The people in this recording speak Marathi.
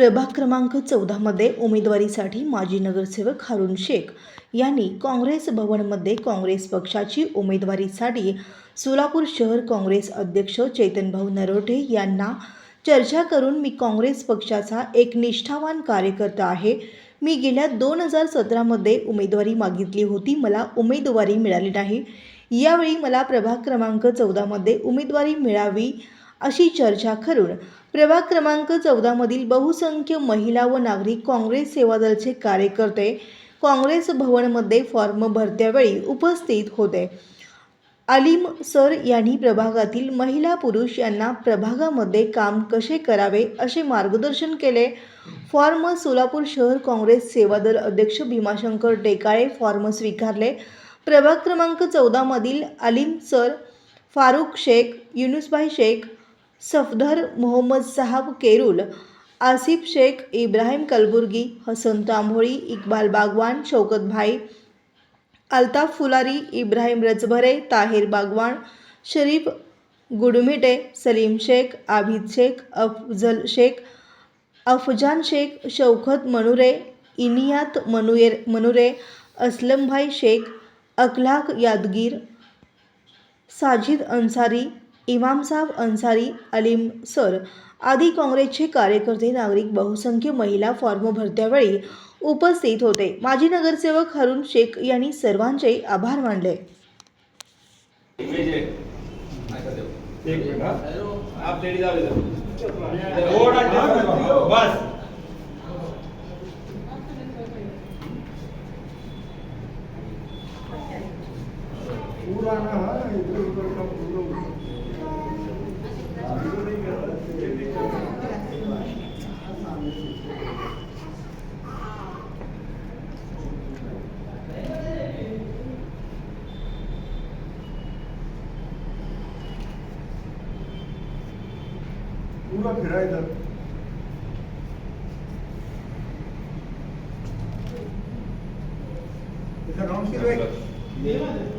प्रभाग क्रमांक चौदामध्ये उमेदवारीसाठी माजी नगरसेवक हारून शेख यांनी काँग्रेस भवनमध्ये काँग्रेस पक्षाची उमेदवारीसाठी सोलापूर शहर काँग्रेस अध्यक्ष चैतनभाऊ नरोटे यांना चर्चा करून मी काँग्रेस पक्षाचा एक निष्ठावान कार्यकर्ता आहे. मी गेल्या दोन हजार सतरामध्ये उमेदवारी मागितली होती. मला उमेदवारी मिळाली नाही. यावेळी मला प्रभाग क्रमांक चौदामध्ये उमेदवारी मिळावी अशी चर्चा करून प्रभाग क्रमांक चौदामधील बहुसंख्य महिला व नागरिक काँग्रेस सेवादलचे कार्यकर्ते काँग्रेस भवनमध्ये फॉर्म भरत्यावेळी उपस्थित होते. अलीम सर यांनी प्रभागातील महिला पुरुष यांना प्रभागामध्ये काम कसे करावे असे मार्गदर्शन केले. फॉर्म सोलापूर शहर काँग्रेस सेवादल अध्यक्ष भीमाशंकर टेकाळे फॉर्म स्वीकारले. प्रभाग क्रमांक चौदामधील अलीम सर फारुख शेख युनुसभाई शेख सफदर मोहम्मद साहब केरुल आसिफ शेख इब्राहिम कलबुर्गी हसन तांभोळी इक्बाल बागवान शौकत भाई Altaf Phulari Ibrahim Rajbhare Tahir Bagwan Sharif गुडमिटे Salim Shaikh Abid Shaikh Afzal Shaikh Afzan Shaikh Shaukat manure इनियात मनुएर manure Aslambhai Shaikh Akhlaq Yadgir Sajid Ansari Imamsab Ansari Aleem sir आदी काँग्रेसचे कार्यकर्ते नागरिक बहुसंख्य महिला फॉर्म भरत्यावेळी उपस्थित होते. माजी नगरसेवक हरुण शेख यांनी सर्वांचे आभार मानले. हा. पूरा ना हा, इधर उधर का पूरा फिरा इधर इधर राउंड फिरो एक